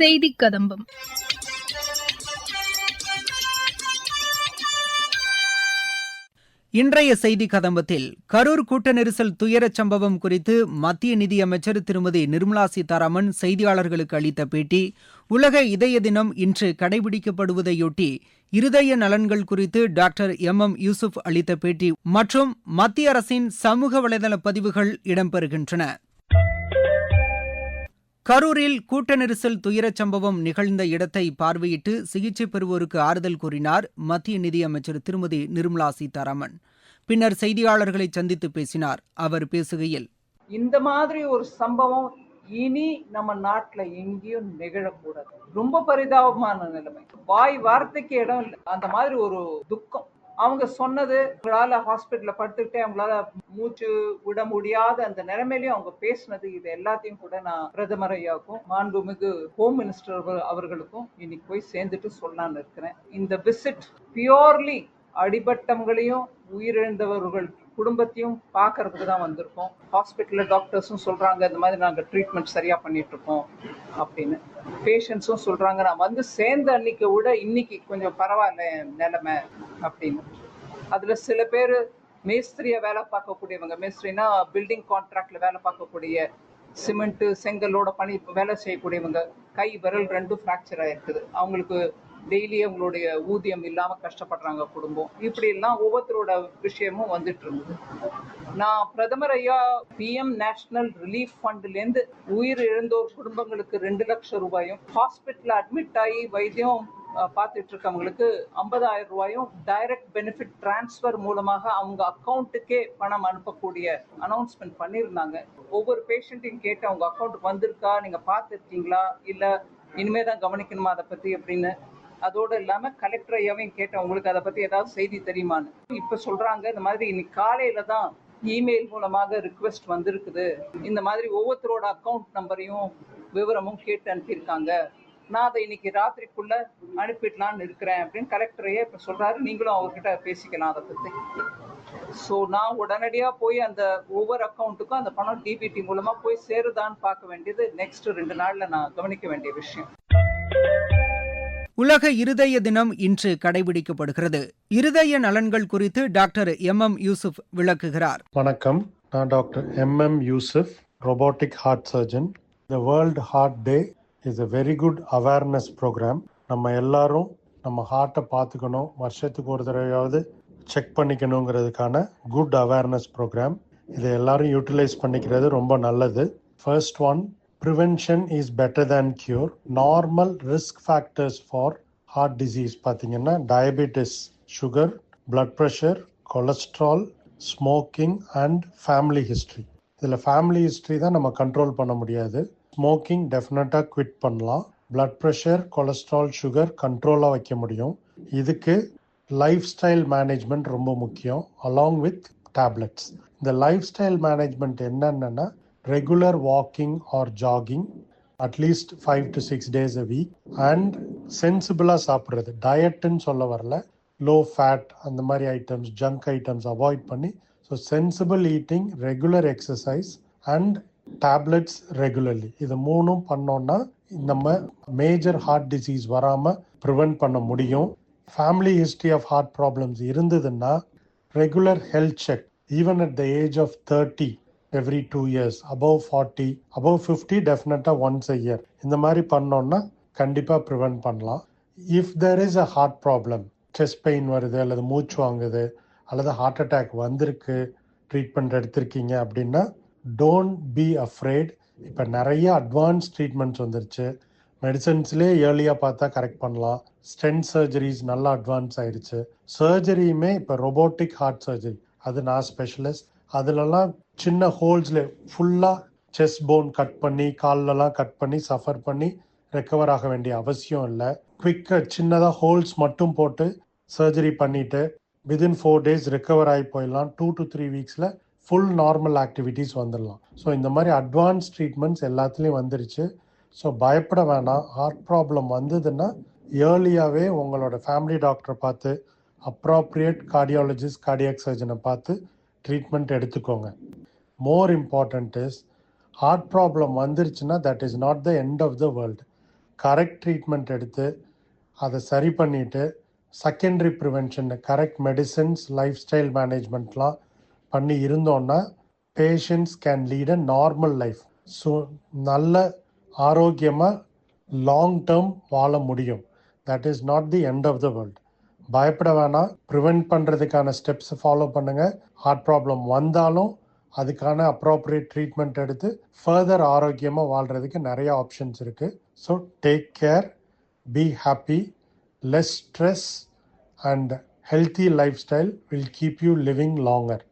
செய்தி கதம்பம். இன்றைய செய்தி கதம்பத்தில் கரூர் கூட்ட நெரிசல் துயரச் சம்பவம் குறித்து மத்திய நிதியமைச்சர் திருமதி நிர்மலா சீதாராமன் செய்தியாளர்களுக்கு அளித்த பேட்டி உலக இதய தினம் இன்று கடைபிடிக்கப்படுவதையொட்டி இருதய நலன்கள் குறித்து டாக்டர் எம் எம் யூசுப் அளித்த பேட்டி மற்றும் மத்திய அரசின் சமூக வலைதள பதிவுகள் இடம்பெறுகின்றன. கரூரில் கூட்ட நெரிசல் துயரச் சம்பவம் நிகழ்ந்த இடத்தை பார்வையிட்டு சிகிச்சை பெறுவோருக்கு ஆறுதல் கூறினார் மத்திய நிதியமைச்சர் திருமதி நிர்மலா சீதாராமன். பின்னர் செய்தியாளர்களை சந்தித்து பேசினார். அவர் பேசுகையில் இந்த மாதிரி ஒரு சம்பவம் இனி நம்ம நாட்டில் எங்கேயும் நிகழக்கூடாது. ரொம்ப பரிதாபமான நிலைமை. வாய் வார்த்தைக்கு இடம் இல்லை. அந்த மாதிரி ஒரு துக்கம். அவங்க சொன்னது அவங்களால ஹாஸ்பிட்டல்ல படுத்துக்கிட்டே அவங்களால மூச்சு விட முடியாத அந்த நிலைமையிலயும் அவங்க பேசினது இது எல்லாத்தையும் கூட நான் பிரதமர் ஐயாவுக்கும் மாண்புமிகு ஹோம் மினிஸ்டர் அவர்களுக்கும் இன்னைக்கு போய் சேர்ந்துட்டு சொல்லலாம்னு இருக்கிறேன். இந்த விசிட் பியோர்லி அடிபட்டவங்களையும் உயிரிழந்தவர்கள் குடும்பத்தையும் பார்க்கறதுக்கு தான் வந்திருக்கோம். ஹாஸ்பிட்டலில் டாக்டர்ஸும் சொல்கிறாங்க இந்த மாதிரி நாங்கள் ட்ரீட்மெண்ட் சரியாக பண்ணிட்டு அப்படின்னு. பேஷண்ட்ஸும் சொல்கிறாங்க நான் வந்து சேர்ந்த அன்னைக்கு விட இன்னைக்கு கொஞ்சம் பரவாயில்ல நிலைமை அப்படின்னு. அதில் சில பேர் மேஸ்திரியை வேலை பார்க்கக்கூடியவங்க மேஸ்திரினா பில்டிங் கான்ட்ராக்டில் வேலை பார்க்கக்கூடிய சிமெண்ட்டு செங்கலோட பணி வேலை செய்யக்கூடியவங்க கை விரல் ரெண்டும் ஃப்ராக்சர் ஆகிருக்குது அவங்களுக்கு டெய்லி அவங்களுடைய ஊதியம் இல்லாம கஷ்டப்படுறாங்க குடும்பம். இப்படி எல்லாம் ஒவ்வொருத்தரோட விஷயமும் வந்துட்டு இருந்தது. நான் பிரதமர் ஐயா பிஎம் நேஷனல் ரிலீஃப் ஃபண்ட்ல இருந்து உயிர் இழந்தோர் குடும்பங்களுக்கு ரெண்டு லட்சம் ரூபாயும் ஹாஸ்பிட்டல் அட்மிட் ஆகி வைத்தியம் பார்த்துட்டு இருக்கவங்களுக்கு ஐம்பதாயிரம் ரூபாயும் டைரக்ட் பெனிஃபிட் டிரான்ஸ்ஃபர் மூலமாக அவங்க அக்கௌண்ட்டுக்கே பணம் அனுப்பக்கூடிய அனௌன்ஸ்மெண்ட் பண்ணியிருந்தாங்க. ஒவ்வொரு பேஷண்ட்டையும் கேட்டு அவங்க அக்கௌண்ட்டுக்கு வந்திருக்கா? நீங்க பார்த்துருக்கீங்களா? இல்ல இனிமே தான் கவனிக்கணுமா அதை பத்தி? அப்படின்னு அதோடு இல்லாம கலெக்டர் ஐயாவையும் கேட்டேன். உங்களுக்கு அதை பத்தி ஏதாவது செய்தி தெரியுமான்னு. இப்ப சொல்றாங்க இந்த மாதிரி இன்னைக்கு காலையில தான் இமெயில் மூலமாக ரிக்வெஸ்ட் வந்திருக்குது. இந்த மாதிரி ஒவ்வொருத்தரோட அக்கவுண்ட் நம்பரையும் விவரமும் கேட்டு அனுப்பியிருக்காங்க. நான் அதை இன்னைக்கு ராத்திரிக்குள்ள அனுப்பிடலான்னு இருக்கிறேன் அப்படின்னு கலெக்டரையே இப்ப சொல்றாரு. நீங்களும் அவர்கிட்ட பேசிக்கலாம் அதை பத்தி. ஸோ நான் உடனடியா போய் அந்த ஒவ்வொரு அக்கௌண்ட்டுக்கும் அந்த பணம் டிபிடி மூலமா போய் சேருதான்னு பார்க்க வேண்டியது நெக்ஸ்ட் ரெண்டு நாள்ல நான் கவனிக்க வேண்டிய விஷயம். உலக இருதய தினம் இன்று கடைபிடிக்கப்படுகிறது. இருதய நலன்கள் குறித்து டாக்டர் எம் எம் யூசுப் விளக்குகிறார். வணக்கம். நான் doctor MM Yusuf robotic heart surgeon the world heart day is a very good awareness programme நம்ம எல்லாரும் நம்ம ஹார்ட்டை பார்த்துக்கணும். வருஷத்துக்கு ஒரு தடவையாவது செக் பண்ணிக்கணுங்கிறதுக்கான குட் அவேர்னஸ் ப்ரோக்ராம் இதை எல்லாரும் யூட்டிலைஸ் பண்ணிக்கிறது ரொம்ப நல்லது. First one prevention is better than cure normal risk factors for heart disease பார்த்தீங்கன்னா diabetes sugar blood pressure cholesterol smoking and family history இதில் ஃபேமிலி ஹிஸ்ட்ரி தான் நம்ம கண்ட்ரோல் பண்ண முடியாது. ஸ்மோக்கிங் டெஃபினட்டாக குவிட் பண்ணலாம். பிளட் ப்ரெஷர் கொலஸ்ட்ரால் சுகர் கண்ட்ரோலாக வைக்க முடியும். இதுக்கு லைஃப் ஸ்டைல் மேனேஜ்மெண்ட் ரொம்ப முக்கியம் அலாங் வித் டேப்லெட்ஸ் இந்த லைஃப் ஸ்டைல் மேனேஜ்மெண்ட் என்னென்னா regular walking or jogging at least five to six days a week and சென்சிபிளாக சாப்பிட்றது. டயட்டுன்னு சொல்ல வரல. லோ ஃபேட் அந்த மாதிரி ஐட்டம்ஸ் ஜங்க் ஐட்டம்ஸ் அவாய்ட் பண்ணி so sensible eating regular exercise and tablets regularly இது மூணும் பண்ணோன்னா நம்ம மேஜர் ஹார்ட் டிசீஸ் வராமல் ப்ரிவென்ட் பண்ண முடியும். Family history of heart problems இருந்ததுன்னா regular health check even at the age of thirty every two years above forty above fifty டெஃபினட்டாக once a year இந்த மாதிரி பண்ணோம்னா கண்டிப்பாக ப்ரிவென்ட் பண்ணலாம். If there is a heart problem chest pain வருது அல்லது மூச்சு வாங்குது அல்லது ஹார்ட் அட்டாக் வந்திருக்கு ட்ரீட்மெண்ட் எடுத்திருக்கீங்க அப்படின்னா டோன்ட் பி அஃப்ரேட் இப்போ நிறைய அட்வான்ஸ் ட்ரீட்மெண்ட்ஸ் வந்துருச்சு. மெடிசன்ஸ்லேயே ஏர்லியாக பார்த்தா கரெக்ட் பண்ணலாம். ஸ்டென்ட் சர்ஜரிஸ் நல்லா அட்வான்ஸ் ஆயிடுச்சு சர்ஜரியுமே இப்போ ரொபோட்டிக் ஹார்ட் சர்ஜரி அது நான் ஸ்பெஷலிஸ்ட் அதுலலாம் சின்ன ஹோல்ஸில் ஃபுல்லாக செஸ் போன் கட் பண்ணி கால்லலாம் கட் பண்ணி சஃபர் பண்ணி ரெக்கவர் ஆக வேண்டிய அவசியம் இல்லை. குவிக்காக சின்னதாக ஹோல்ஸ் மட்டும் போட்டு சர்ஜரி பண்ணிட்டு விதின் ஃபோர் டேஸ் ரெக்கவர் ஆகி போயிடலாம். டூ டு த்ரீ வீக்ஸில் ஃபுல் நார்மல் ஆக்டிவிட்டீஸ் வந்துடலாம். ஸோ இந்த மாதிரி அட்வான்ஸ் ட்ரீட்மெண்ட்ஸ் எல்லாத்துலேயும் வந்துருச்சு. ஸோ பயப்பட வேணாம். ஹார்ட் ப்ராப்ளம் வந்ததுன்னா ஏர்லியாகவே உங்களோட ஃபேமிலி டாக்டரை பார்த்து அப்ராப்ரியேட் கார்டியாலஜிஸ்ட் கார்டியாக் சர்ஜனை பார்த்து ட்ரீட்மெண்ட் எடுத்துக்கோங்க. More important is heart problem வந்துருச்சுன்னா that is not the end of the world correct treatment எடுத்து அதை சரி பண்ணிவிட்டு secondary prevention correct medicines life style மேனேஜ்மெண்ட்லாம் பண்ணி இருந்தோன்னா patients can lead a normal life so நல்ல ஆரோக்கியமாக லாங் டேர்ம் வாழ முடியும். That is not the end of the world பயப்பட வேணாம். ப்ரிவென்ட் பண்ணுறதுக்கான ஸ்டெப்ஸ் ஃபாலோ பண்ணுங்கள் ஹார்ட் ப்ராப்ளம் வந்தாலும் அதுக்கான அப்ராப்ரியேட் ட்ரீட்மெண்ட் எடுத்து ஃபர்தர் ஆரோக்கியமாக வாழ்கிறதுக்கு நிறைய ஆப்ஷன்ஸ் இருக்குது so take care be happy less stress and healthy life style will keep you living longer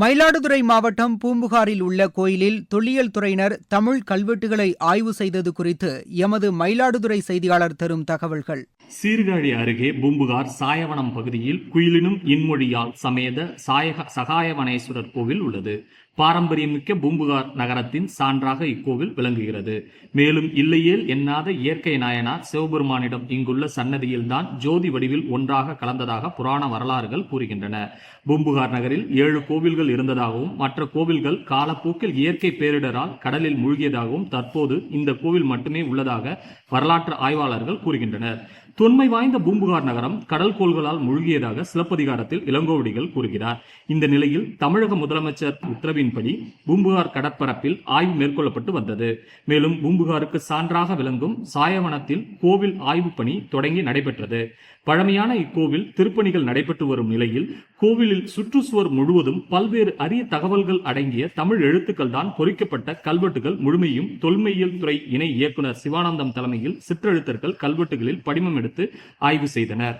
Mayiladuthurai மாவட்டம் பூம்புகாரில் உள்ள கோயிலில் தொல்லியல் துறையினர் தமிழ் கல்வெட்டுகளை ஆய்வு செய்தது குறித்து எமது மயிலாடுதுறை செய்தியாளர் தரும் தகவல்கள். சீர்காழி அருகே பூம்புகார் சாயவனம் பகுதியில் குயிலினும் இன்மொழியால் சமேத சாயக சகாயவனேஸ்வரர் கோவில் உள்ளது. பாரம்பரியமிக்க பூம்புகார் நகரத்தின் சான்றாக இக்கோவில் விளங்குகிறது. மேலும் இல்லையேல் எண்ணாத இயற்கை நாயனார் சிவபெருமானிடம் இங்குள்ள சன்னதியில்தான் ஜோதி வடிவில் ஒன்றாக கலந்ததாக புராண வரலாறுகள் கூறுகின்றன. பூம்புகார் நகரில் ஏழு கோவில்கள் இருந்ததாகவும் மற்ற கோவில்கள் காலப்போக்கில் இயற்கை பேரிடரால் கடலில் மூழ்கியதாகவும் தற்போது இந்த கோவில் மட்டுமே உள்ளதாக வரலாற்று ஆய்வாளர்கள் கூறுகின்றனர். தொன்மை வாய்ந்த பூம்புகார் நகரம் கடல் கோள்களால் மூழ்கியதாக சிலப்பதிகாரத்தில் இளங்கோவடிகள் கூறுகிறார். இந்த நிலையில் தமிழக முதலமைச்சர் உத்தரவின்படி பூம்புகார் கடற்பரப்பில் ஆய்வு மேற்கொள்ளப்பட்டு வந்தது. மேலும் பூம்புகாருக்கு சான்றாக விளங்கும் சாயவனத்தில் கோவில் ஆய்வு பணி தொடங்கி நடைபெற்றது. பழமையான இக்கோவில் திருப்பணிகள் நடைபெற்று வரும் நிலையில் கோவிலில் சுற்றுச்சுவர் முழுவதும் பல்வேறு அரிய தகவல்கள் அடங்கிய தமிழ் எழுத்துக்கள் தான் பொறிக்கப்பட்ட கல்வெட்டுகள் முழுமையும் தொல்மையியல் துறை இணை இயக்குனர் சிவானந்தம் தலைமையில் சிற்றெழுத்தர்கள் கல்வெட்டுகளில் படிமம் எடுத்து ஆய்வு செய்தனர்.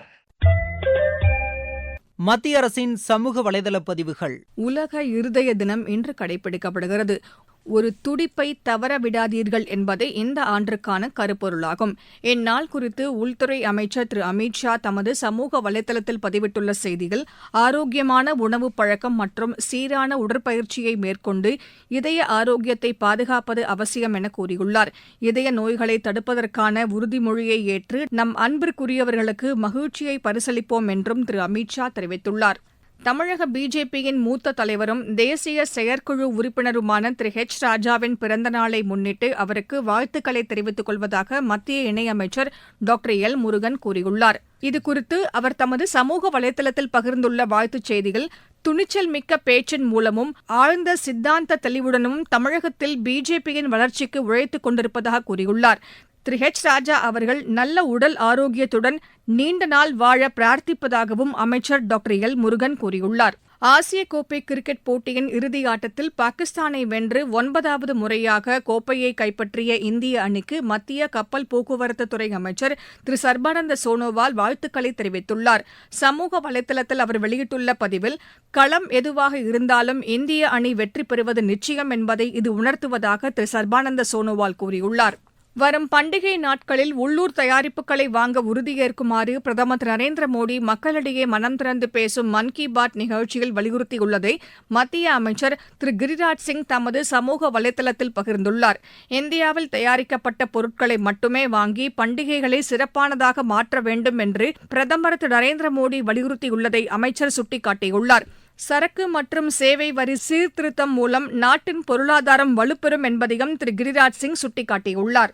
மத்திய அரசின் சமூக வலைதள பதிவுகள். உலக இருதய தினம் இன்று கடைபிடிக்கப்படுகிறது. ஒரு துடிப்பை தவற விடாதீர்கள் என்பதே இந்த ஆண்டிற்கான கருப்பொருளாகும். இந்நாள் குறித்து உள்துறை அமைச்சர் திரு. அமித் ஷா தமது சமூக வலைதளத்தில் பதிவிட்டுள்ள செய்தியில் ஆரோக்கியமான உணவு பழக்கம் மற்றும் சீரான உடற்பயிற்சியை மேற்கொண்டு இதய ஆரோக்கியத்தை பாதுகாப்பது அவசியம் என கூறியுள்ளார். இதய நோய்களை தடுப்பதற்கான உறுதிமொழியை ஏற்று நம் அன்பிற்குரியவர்களுக்கு மகிழ்ச்சியை பரிசளிப்போம் என்றும் திரு. அமித் ஷா தெரிவித்துள்ளார். தமிழக பிஜேபியின் மூத்த தலைவரும் தேசிய செயற்குழு உறுப்பினருமான திரு. ஹெச் ராஜாவின் பிறந்த நாளை முன்னிட்டு அவருக்கு வாழ்த்துக்களை தெரிவித்துக் கொள்வதாக மத்திய இணையமைச்சர் டாக்டர் எல். முருகன் கூறியுள்ளார். இதுகுறித்து அவர் தமது சமூக வலைதளத்தில் பகிர்ந்துள்ள வாழ்த்துச் செய்தியில் துணிச்சல் மிக்க பேச்சின் மூலமும் ஆழ்ந்த சித்தாந்த தெளிவுடனும் தமிழகத்தில் பிஜேபியின் வளர்ச்சிக்கு உழைத்துக் கொண்டிருப்பதாக கூறியுள்ளார். திரு ஹெச் ராஜா அவர்கள் நல்ல உடல் ஆரோக்கியத்துடன் நீண்ட நாள் வாழ பிரார்த்திப்பதாகவும் அமைச்சர் டாக்டர் எல் முருகன் கூறியுள்ளார். ஆசிய கோப்பை கிரிக்கெட் போட்டியின் இறுதி ஆட்டத்தில் பாகிஸ்தானை வென்று ஒன்பதாவது முறையாக கோப்பையை கைப்பற்றிய இந்திய அணிக்கு மத்திய கப்பல் போக்குவரத்து துறை அமைச்சர் திரு சர்பானந்த சோனோவால் வாழ்த்துக்களை தெரிவித்துள்ளார். சமூக வலைதளத்தில் அவர் வெளியிட்டுள்ள பதிவில் களம் எதுவாக இருந்தாலும் இந்திய அணி வெற்றி பெறுவது நிச்சயம் என்பதை இது உணர்த்துவதாக திரு சர்பானந்த சோனோவால் கூறியுள்ளார். வரும் பண்டிகை நாட்களில் உள்ளூர் தயாரிப்புகளை வாங்க உறுதியேற்குமாறு பிரதமர் திரு நரேந்திர மோடி மக்களிடையே மனம் திறந்து பேசும் மன் கி பாத் நிகழ்ச்சியில் வலியுறுத்தியுள்ளதை மத்திய அமைச்சர் திரு கிரிராஜ் சிங் தமது சமூக வலைதளத்தில் பகிர்ந்துள்ளார். இந்தியாவில் தயாரிக்கப்பட்ட பொருட்களை மட்டுமே வாங்கி பண்டிகைகளை சிறப்பானதாக மாற்ற வேண்டும் என்று பிரதமர் திரு நரேந்திர மோடி வலியுறுத்தியுள்ளதை அமைச்சர் சுட்டிக்காட்டியுள்ளார். சரக்கு மற்றும் சேவை வரி சீர்திருத்தம் மூலம் நாட்டின் பொருளாதாரம் வலுப்பெறும் என்பதையும் திரு கிரிராஜ் சிங் சுட்டிக்காட்டியுள்ளார்.